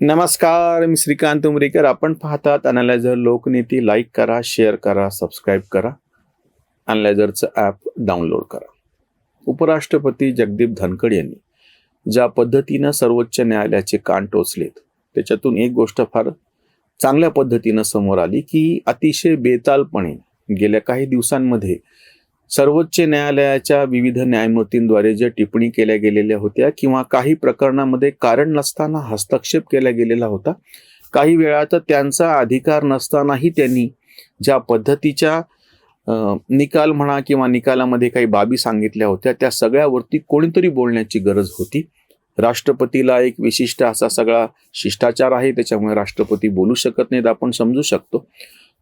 नमस्कार मी श्रीकांत उमरेकर. आपण पाहतात अनालायझर लोकनीती. लाईक करा शेअर करा सबस्क्राईब करा. अनालायझरचं ॲप डाउनलोड करा. उपराष्ट्रपती जगदीप धनखड यांनी ज्या पद्धतीनं सर्वोच्च न्यायालयाचे कान टोचलेत त्याच्यातून एक गोष्ट फार चांगल्या पद्धतीनं समोर आली की अतिशय बेतालपणे गेल्या काही दिवसांमध्ये सर्वोच्च न्यायालयाच्या विविध न्यायमूर्तींद्वारे ज्या टिप्पणी केल्या गेलेल्या होत्या किंवा काही प्रकरणामध्ये कारण नसताना हस्तक्षेप केला गेलेला होता काही वेळा तर त्यांचा अधिकार नसतानाही त्यांनी ज्या पद्धतीच्या निकाल म्हणा किंवा निकालामध्ये काही बाबी सांगितल्या होत्या त्या सगळ्यावरती कोणीतरी बोलण्याची गरज होती. राष्ट्रपतीला एक विशिष्ट असा सगळा शिष्टाचार आहे त्याच्यामुळे राष्ट्रपती बोलू शकत नाहीत आपण समजू शकतो.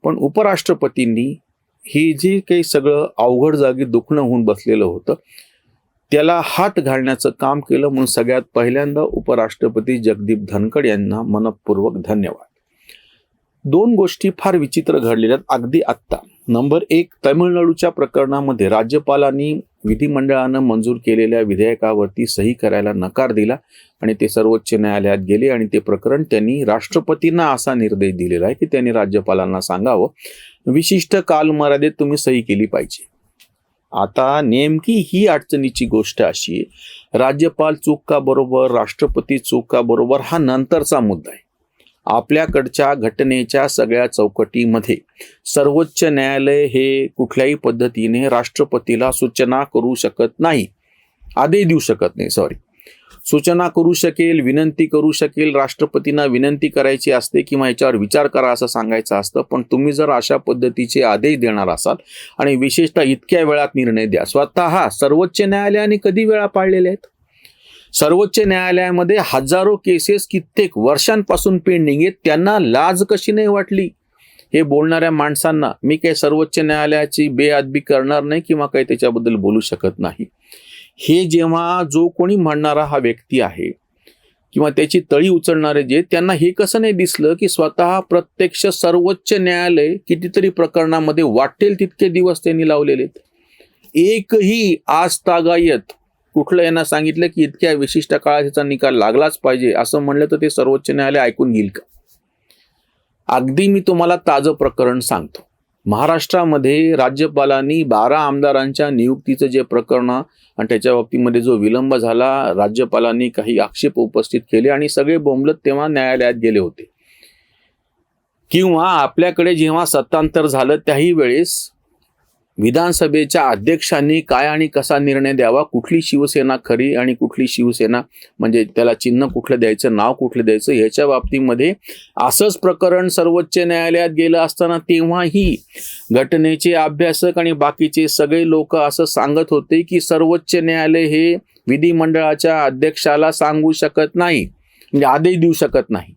पण उपराष्ट्रपतींनी ही जी काही सगळं अवघड जागी दुखणं होऊन बसलेलं होतं त्याला हात घालण्याचं काम केलं म्हणून सगळ्यात पहिल्यांदा उपराष्ट्रपती जगदीप धनखड यांना मनपूर्वक धन्यवाद. दोन गोष्टी फार विचित्र घडलेल्या आहेत अगदी आत्ता. नंबर एक तमिळनाडूच्या प्रकरणामध्ये राज्यपालांनी विधिमंडळानं मंजूर केलेल्या विधेयकावरती सही करायला नकार दिला आणि ते सर्वोच्च न्यायालयात गेले आणि ते प्रकरण त्यांनी राष्ट्रपतींना असा निर्देश दिलेला आहे की त्यांनी राज्यपालांना सांगावं विशिष्ट कालमर्यादेत तुम्ही सही केली पाहिजे. आता नेमकी ही अडचणीची गोष्ट अशी राज्यपाल चूक का बरोबर राष्ट्रपती चूक का बरोबर हा नंतरचा मुद्दा आहे. आपल्याकडच्या घटनेच्या सगळ्या चौकटीमध्ये. सर्वोच्च न्यायालय हे कुठल्याही पद्धतीने राष्ट्रपतीला सूचना करू शकत नाही. आदेश देऊ शकत नाही सॉरी सूचना करू शकेल विनंती करू शकेल राष्ट्रपतींना विनंती करायची असते किंवा याच्यावर विचार करा असं सांगायचं असतं पण तुम्ही जर अशा पद्धतीचे आदेश देणार असाल आणि विशेषतः इतक्या वेळात निर्णय द्या. स्वतः सर्वोच्च न्यायालयाने कधी वेळा पाळलेल्या आहेत? सर्वोच्च न्यायालयामध्ये हजारो केसेस कित्येक वर्षांपासून पेंडिंग आहेत. त्यांना लाज कशी नाही वाटली? हे बोलणाऱ्या माणसांना मी काही सर्वोच्च न्यायालयाची बेअदबी करणार नाही किंवा काही त्याच्याबद्दल बोलू शकत नाही. हे जेव्हा जो कोणी म्हणणारा हा व्यक्ती आहे किंवा त्याची तळी उचलणारे जे त्यांना हे कसं नाही दिसलं की स्वतः प्रत्यक्ष सर्वोच्च न्यायालय कितीतरी प्रकरणामध्ये वाटेल तितके दिवस त्यांनी लावलेले आहेत? एकही आज तागायत कुठलं यांना सांगितलं की इतक्या विशिष्ट काळात याचा निकाल लागलाच पाहिजे असं म्हणलं तर ते सर्वोच्च न्यायालय ऐकून घेईल का? अगदी मी तुम्हाला ताजं प्रकरण सांगतो. महाराष्ट्रामध्ये राज्यपालांनी बारा आमदारांच्या नियुक्तीचं जे प्रकरण आणि त्याच्या बाबतीमध्ये जो विलंब झाला राज्यपालांनी काही आक्षेप उपस्थित केले आणि सगळे बोंबलत तेव्हा न्यायालयात गेले होते. किंवा आपल्याकडे जेव्हा सत्तांतर झालं त्याही वेळेस विधानसभेच्या अध्यक्षांनी काय आणि कसा निर्णय द्यावा कुठली शिवसेना खरी आणि कुठली शिवसेना म्हणजे त्याला चिन्ह कुठलं द्यायचं नाव कुठलं द्यायचं ह्याच्या बाबतीमध्ये असंच प्रकरण सर्वोच्च न्यायालयात गेलं असताना तेव्हाही घटनेचे अभ्यासक आणि बाकीचे सगळे लोक असं सांगत होते की सर्वोच्च न्यायालय हे विधिमंडळाच्या अध्यक्षाला सांगू शकत नाही म्हणजे आदेश देऊ शकत नाही.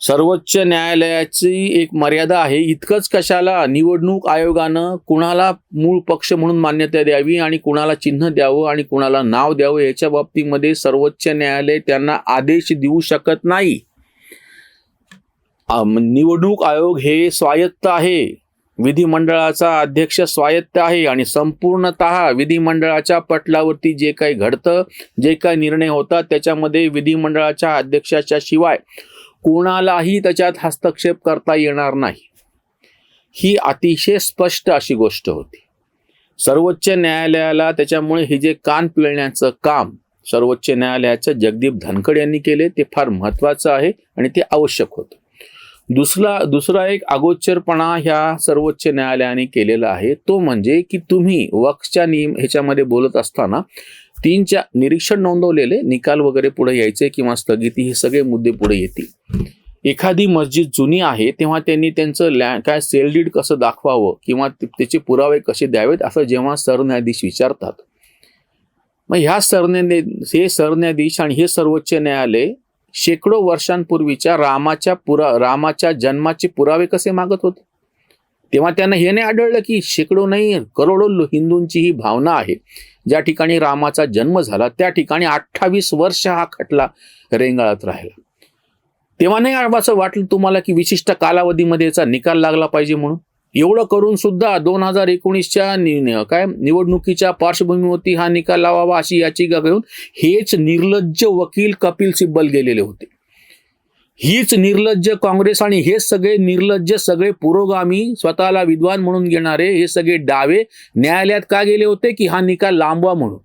सर्वोच्च न्यायालयाची एक मर्यादा आहे. इतकंच कशाला? निवडणूक आयोगानं कुणाला मूळ पक्ष म्हणून मान्यता द्यावी आणि कुणाला चिन्ह द्यावं आणि कुणाला नाव द्यावं याच्या बाबतीमध्ये सर्वोच्च न्यायालय त्यांना आदेश देऊ शकत नाही. निवडणूक आयोग हे स्वायत्त आहे. विधिमंडळाचा अध्यक्ष स्वायत्त आहे आणि संपूर्णतः विधिमंडळाच्या पटलावरती जे काही घडतं जे काही निर्णय होतात त्याच्यामध्ये विधिमंडळाच्या अध्यक्षाच्या शिवाय कोणालाही त्याच्यात हस्तक्षेप करता येणार नाही. ही अतिशय स्पष्ट अशी गोष्ट होती. सर्वोच्च न्यायालयाला त्याच्यामुळे हे जे कान पिळण्याचं काम सर्वोच्च न्यायालयाचं जगदीप धनखड यांनी केले ते फार महत्त्वाचं आहे आणि ते आवश्यक होतं. दुसरा दुसरा एक अगोचरपणा ह्या सर्वोच्च न्यायालयाने केलेला आहे तो म्हणजे की तुम्ही वक्सच्या नियम ह्याच्यामध्ये बोलत असताना तीनच्या निरीक्षण नोंदवलेले निकाल वगैरे पुढे यायचे किंवा स्थगिती हे सगळे मुद्दे पुढे येतील. एखादी मस्जिद जुनी आहे तेव्हा त्यांनी त्यांचं लँड काय सेलडीड कसं दाखवावं किंवा त्याचे पुरावे कसे द्यावेत असं जेव्हा सरन्यायाधीश विचारतात. मग ह्या सरन्यायाधी हे सरन्यायाधीश आणि हे सर्वोच्च न्यायालय शेकडो वर्षांपूर्वीच्या रामाच्या पुरा रामाच्या जन्माचे पुरावे कसे मागत होते? तेव्हा त्यांना हे नाही आढळलं की शेकडो नाही करोडो हिंदूंची ही भावना आहे. ज्या ठिकाणी रामाचा जन्म झाला त्या ठिकाणी अठ्ठावीस वर्ष हा खटला रेंगाळत राहिला. तेव्हा नाही असं वाटलं तुम्हाला की विशिष्ट कालावधीमध्ये याचा निकाल लागला पाहिजे म्हणून? एवढं करून सुद्धा दोन हजार एकोणीसच्या नि- काय निवडणुकीच्या पार्श्वभूमीवरती हा निकाल लावावा अशी याचिका घेऊन हेच निर्लज्ज वकील कपिल सिब्बल गेलेले होते. हीच निर्लज्ज काँग्रेस आणि हे सगळे निर्लज्ज सगळे पुरोगामी स्वतःला विद्वान म्हणून घेणारे हे सगळे डावे न्यायालयात का गेले होते की हा निकाल लांबवा म्हणून?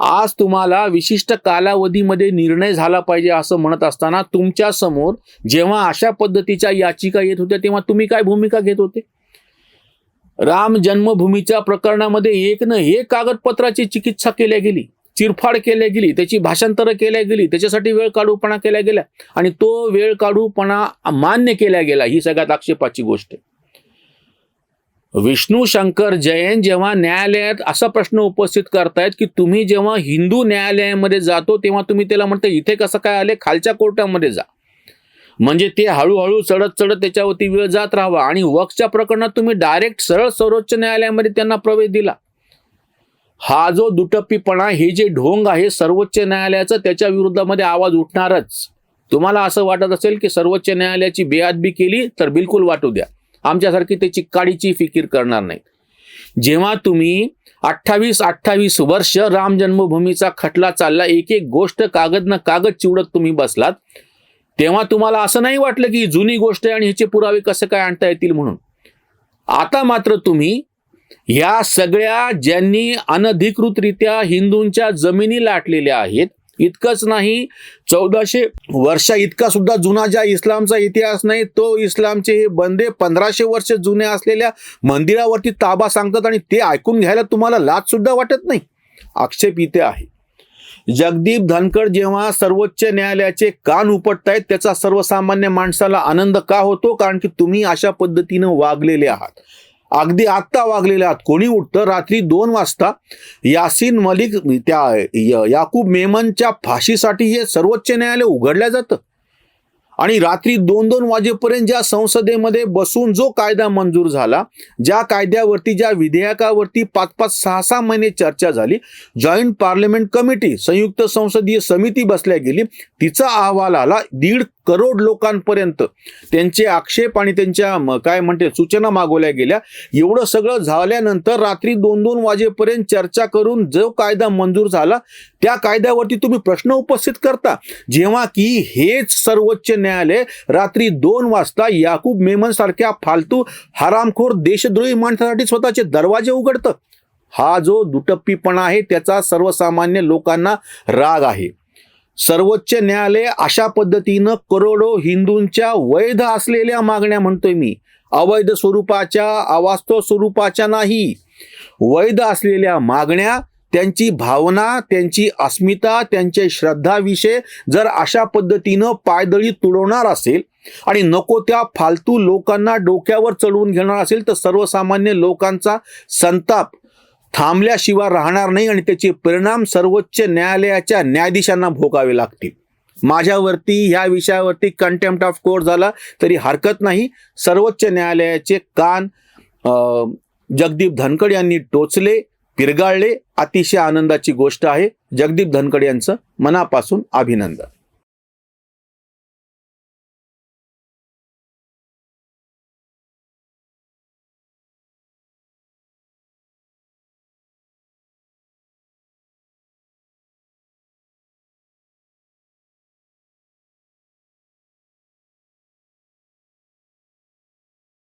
आज तुम्हाला विशिष्ट कालावधीमध्ये निर्णय झाला पाहिजे असं म्हणत असताना तुमच्यासमोर जेव्हा अशा पद्धतीच्या याचिका येत होत्या तेव्हा तुम्ही काय भूमिका घेत होते? राम जन्मभूमीच्या प्रकरणामध्ये एक न एक कागदपत्राची चिकित्सा केल्या गेली. चिरफाड केल्या गेली त्याची भाषांतरं केल्या गेली त्याच्यासाठी वेळ काढूपणा केल्या गेल्या आणि तो वेळ काढूपणा मान्य केला गेला ही सगळ्यात आक्षेपाची गोष्ट आहे. विष्णू शंकर जैन जेव्हा न्यायालयात असा प्रश्न उपस्थित करतायत की तुम्ही जेव्हा हिंदू न्यायालयामध्ये जातो तेव्हा तुम्ही त्याला म्हणता इथे कसं काय आले? खालच्या कोर्टामध्ये जा. म्हणजे ते हळूहळू चढत चढत त्याच्यावरती वेळ जात राहावा आणि वक्सच्या प्रकरणात तुम्ही डायरेक्ट सरळ सर्वोच्च न्यायालयामध्ये त्यांना प्रवेश दिला. हा जो दुटप्पीपणा हे जे ढोंग आहे सर्वोच्च न्यायालयाचं त्याच्या विरुद्धामध्ये आवाज उठणारच. तुम्हाला असं वाटत असेल की सर्वोच्च न्यायालयाची बेअदबी केली तर बिलकुल वाटू द्या. आमच्यासारखी त्याची काडीची फिकीर करणार नाही. जेव्हा तुम्ही अठ्ठावीस अठ्ठावीस वर्ष राम जन्मभूमीचा खटला चालला एक एक गोष्ट कागद न कागद चिवडत तुम्ही बसलात तेव्हा तुम्हाला असं नाही वाटलं की जुनी गोष्ट आहे आणि ह्याचे पुरावे कसे काय आणता येतील म्हणून? आता मात्र तुम्ही या सगळ्या ज्यांनी अनधिकृतरित्या हिंदूंच्या जमिनी लाटलेल्या आहेत इतकंच नाही चौदाशे वर्षा इतका सुद्धा जुना ज्या इस्लामचा इतिहास नाही तो इस्लामचे हे बंदे पंधराशे वर्ष जुने असलेल्या मंदिरावरती ताबा सांगतात आणि ते ऐकून घ्यायला तुम्हाला लाज सुद्धा वाटत नाही? आक्षेप इथे आहे. जगदीप धनखड जेव्हा सर्वोच्च न्यायालयाचे कान उपटतायत त्याचा सर्वसामान्य माणसाला आनंद का होतो? कारण की तुम्ही अशा पद्धतीनं वागलेले आहात. अगदी आत्ता वागलेले आहात कोणी उठतं? रात्री दोन वाजता यासीन मलिक त्या याकूब मेमनच्या फाशीसाठी हे सर्वोच्च न्यायालय उघडलं जातं. आणि रात्री दोन दोन वाजेपर्यंत ज्या संसदेमध्ये बसून जो कायदा मंजूर झाला ज्या कायद्यावरती ज्या विधेयकावरती पाच पाच सहा सहा महिने चर्चा झाली जॉईंट पार्लमेंट कमिटी संयुक्त संसदीय समिती बसल्या गेली तिचा अहवाल आला दीड करोड लोकांपर्यंत त्यांचे आक्षेप आणि त्यांच्या म- काय म्हणते सूचना मागवल्या गेल्या. एवढं सगळं झाल्यानंतर रात्री दोन दोन वाजेपर्यंत चर्चा करून जो कायदा मंजूर झाला त्या कायद्यावरती तुम्ही प्रश्न उपस्थित करता. जेव्हा की हेच सर्वोच्च न्यायालय रात्री दोन वाजता याकूब मेमन सारख्या फालतू हरामखोर देशद्रोही माणसासाठी स्वतःचे दरवाजे उघडतं. हा जो दुटप्पीपणा आहे त्याचा सर्वसामान्य लोकांना राग आहे. सर्वोच्च न्यायालय अशा पद्धतीनं करोडो हिंदूंच्या वैध असलेल्या मागण्या म्हणतोय मी. अवैध स्वरूपाच्या अवास्तव स्वरूपाच्या नाही. वैध असलेल्या मागण्या त्यांची भावना त्यांची अस्मिता त्यांचे श्रद्धाविषय जर अशा पद्धतीनं पायदळी तुडवणार असेल आणि नको त्या फालतू लोकांना डोक्यावर चढवून घेणार असेल तर सर्वसामान्य लोकांचा संताप थांबल्याशिवाय राहणार नाही आणि त्याचे परिणाम सर्वोच्च न्यायालयाच्या न्यायाधीशांना भोगावे लागतील. माझ्यावरती ह्या विषयावरती कंटेम्प्ट ऑफ कोर्ट झाला तरी हरकत नाही. सर्वोच्च न्यायालयाचे कान जगदीप धनखड यांनी टोचले पिरगाळले. अतिशय आनंदाची गोष्ट आहे. जगदीप धनखड यांचं मनापासून अभिनंदन.